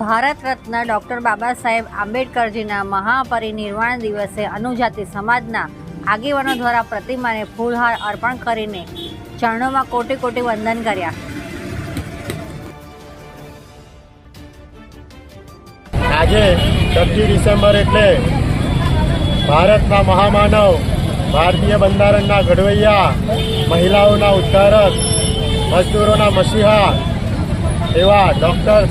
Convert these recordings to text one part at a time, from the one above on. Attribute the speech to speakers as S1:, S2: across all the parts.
S1: Bharat Ratna doctor Baba Saheb આંબેડકરજીના મહાપરિનિર્વાણ દિવસે અનુજાતિ સમાજના આગેવાનો દ્વારા પ્રતિમાને ફૂલહાર અર્પણ કરીને ચરણોમાં કોટી કોટી વંદન કર્યા.
S2: આજે છઠ્ઠી ડિસેમ્બર એટલે ભારતના મહામાનવ ભારતીય બંધારણના ઘડવૈયા, મહિલાઓના ઉદ્ધારક, મજદૂરોના મસીહા એવા ડૉક્ટર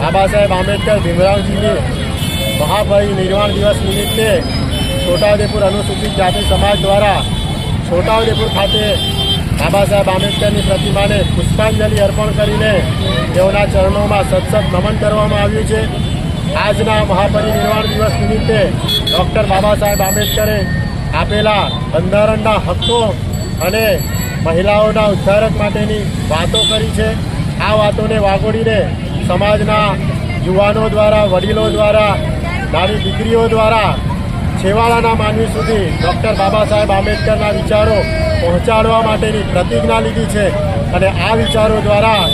S2: બાબા સાહેબ આંબેડકર ભીમરાવજીની મહાપરિનિર્વાણ દિવસ નિમિત્તે છોટાઉદેપુર અનુસૂચિત જાતિ સમાજ દ્વારા છોટાઉદેપુર ખાતે બાબા સાહેબ આંબેડકરની પ્રતિમાને પુષ્પાંજલિ અર્પણ કરીને તેઓના ચરણોમાં સતસત નમન કરવામાં આવ્યું છે. આજના મહાપરિનિર્વાણ દિવસ નિમિત્તે ડૉક્ટર બાબા સાહેબ આંબેડકરે આપેલા બંધારણના હક્કો અને મહિલાઓના ઉદ્ધારક માટેની વાતો કરી છે. આ વાતોને વાગોડીને સમાજના યુવાનો દ્વારા, વડીલો દ્વારા, નાની દીકરીઓ દ્વારા છેવાડાના માનવી સુધી ડૉક્ટર બાબા સાહેબ આંબેડકરના વિચારો પહોંચાડવા માટેની પ્રતિજ્ઞા લીધી છે અને આ વિચારો દ્વારા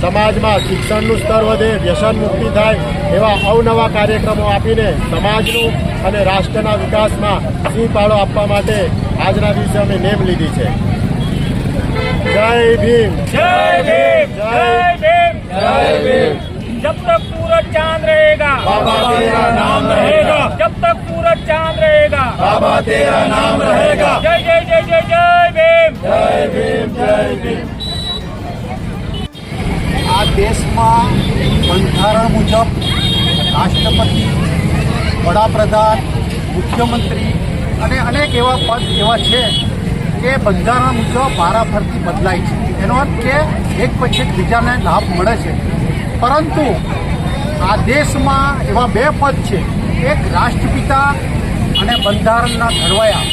S2: સમાજમાં શિક્ષણનું સ્તર વધે, વ્યસન મુક્તિ થાય એવા અવનવા કાર્યક્રમો આપીને સમાજનું અને રાષ્ટ્રના વિકાસમાં સિંહ ફાળો આપવા માટે આજના દિવસે અમે નેમ લીધી છે. જય ભીમ!
S3: જય सूरज चांद रहेगा
S4: बाबा तेरा नाम रहेगा
S3: जब तक सूरज चांद रहेगा
S4: बाबा तेरा नाम रहेगा
S3: जय जय जय जय जय भीम
S4: जय भीम जय भीम
S5: આ દેશમાં બંધારણ મુજબ રાષ્ટ્રપતિ વડાપ્રધાન મુખ્યમંત્રી અને અનેક એવા પદ એવા છે કે બંધારણ મુજબ વારાફરતી બદલાય છે એનો અર્થ કે એક પછી એક બીજાને લાભ મળે છે પરંતુ આ દેશમાં એવા બે પદ છે. એક રાષ્ટ્રપિતા અને બંધારણના ઘડવાયા.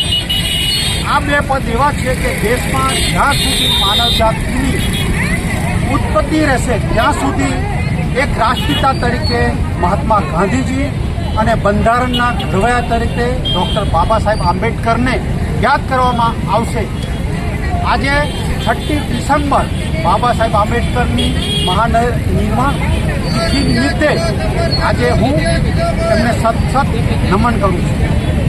S5: આ બે પદ એવા છે કે દેશમાં જ્યાં સુધી માનવ જાતિની ઉત્પત્તિ રહેશે, ત્યાં સુધી એક રાષ્ટ્રપિતા તરીકે મહાત્મા ગાંધીજી અને બંધારણના ઘડવૈયા તરીકે ડૉક્ટર બાબા સાહેબ આંબેડકરને યાદ કરવામાં આવશે. આજે છઠ્ઠી ડિસેમ્બર બાબા સાહેબ આંબેડકરની મહાનિર્માણ તિથિ નિમિત્તે આજે હું એમને સત સત નમન કરું છું.